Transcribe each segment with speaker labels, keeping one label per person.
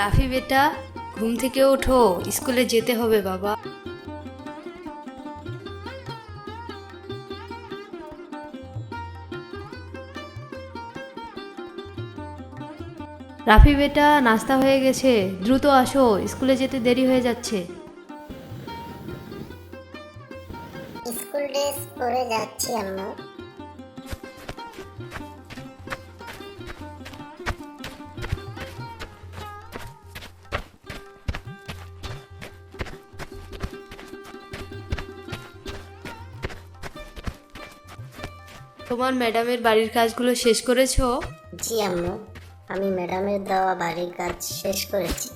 Speaker 1: রাফি বেটা, ঘুম থেকে ওঠো, স্কুলে যেতে হবে বাবা। রাফি বেটা, নাস্তা হয়ে গেছে, দ্রুত আসো, স্কুলে যেতে দেরি হয়ে যাচ্ছে।
Speaker 2: স্কুল ড্রেস পরে যাচ্ছি আম্মু।
Speaker 1: তোমার ম্যাডামের বাড়ির কাজগুলো শেষ করেছ?
Speaker 2: জি আম্মু আমি ম্যাডামের দেওয়া বাড়ির কাজ শেষ করেছি।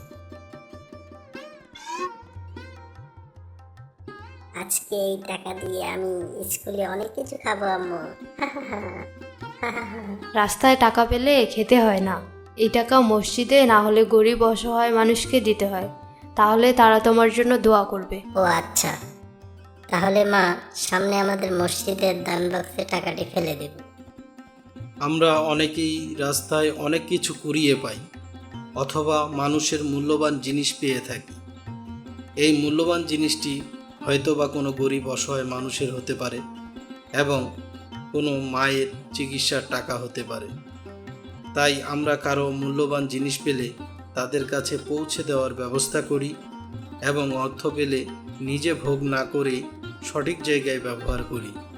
Speaker 2: আজকে এই টাকা দিয়ে আমি স্কুলে অনেক কিছু খাব আম্মু।
Speaker 1: রাস্তায় টাকা পেলে খেতে হয় না। এই টাকা মসজিদে না হলে গরিব অসহায় মানুষকে দিতে হয়। তাহলে তারা তোমার জন্য দোয়া করবে।
Speaker 2: ও আচ্ছা। তাহলে মা, সামনে আমাদের মসজিদের দান বক্সে টাকাটি ফেলে দেব।
Speaker 3: আমরা অনেকেই রাস্তায় অনেক কিছু কুড়িয়ে পাই, অথবা মানুষের মূল্যবান জিনিস পেয়ে থাকি। এই মূল্যবান জিনিসটি হয়তো বা কোনো গরিব অসহায় মানুষের হতে পারে, এবং কোনো মায়ের চিকিৎসার টাকা হতে পারে। তাই আমরা কারও মূল্যবান জিনিস পেলে তাদের কাছে পৌঁছে দেওয়ার ব্যবস্থা করি। এবং অর্থ পেলে নিজে ভোগ না করে সঠিক জায়গায় ব্যবহার করি।